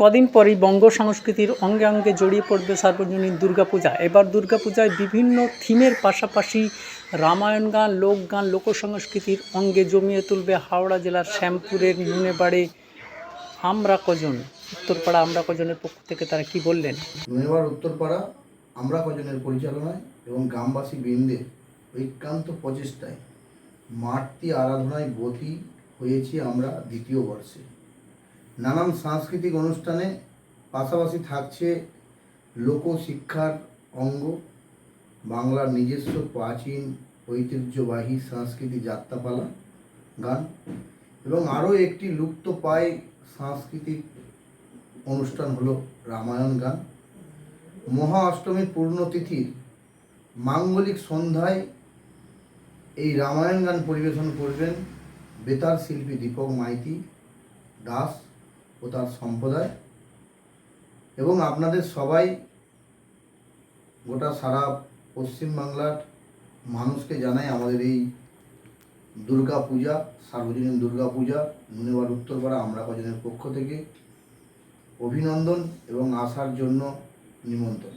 কদিন পরেই বঙ্গ সংস্কৃতির অঙ্গে অঙ্গে জড়িয়ে পড়বে সার্বজনীন দুর্গাপূজা। এবার দুর্গাপূজায় বিভিন্ন থিমের পাশাপাশি রামায়ণ গান লোকগান লোকসংস্কৃতির অঙ্গে জমিয়ে তুলবে হাওড়া জেলার শ্যামপুরের নুনেবাড়ে আমরা কজন? উত্তরপাড়া আমরা কজনের পক্ষ থেকে তারা কি বললেন? নৈবার উত্তরপাড়া আমরা কজনের পরিচালনায় এবং গ্রামবাসী বৃন্দের ঐক্যান্ত প্রচেষ্টায় মাতৃ আরাধনায় গতি হয়েছি আমরা দ্বিতীয় বর্ষে। নানান সাংস্কৃতিক অনুষ্ঠানে পাশাপাশি থাকছে লোকশিক্ষার অঙ্গ, বাংলার নিজস্ব প্রাচীন ঐতিহ্যবাহী সংস্কৃতি যাত্রাপালা, গান এবং আরও একটি লুপ্ত পায় সাংস্কৃতিক অনুষ্ঠান হলো রামায়ণ গান। মহা অষ্টমীর পূর্ণতিথির মাঙ্গলিক সন্ধ্যায় এই রামায়ণ গান পরিবেশন করবেন বেতার শিল্পী দীপক মাইতি দাস। ও তার সম্প্রদায়। এবং আপনাদের সবাই গোটা সারা পশ্চিমবাংলার মানুষকে জানাই আমাদের এই দুর্গা পূজা, সার্বজনীন দুর্গা পূজা নুনেবার উত্তরপাড়া, আমরা কজনের পক্ষ থেকে অভিনন্দন এবং আসার জন্য নিমন্ত্রণ।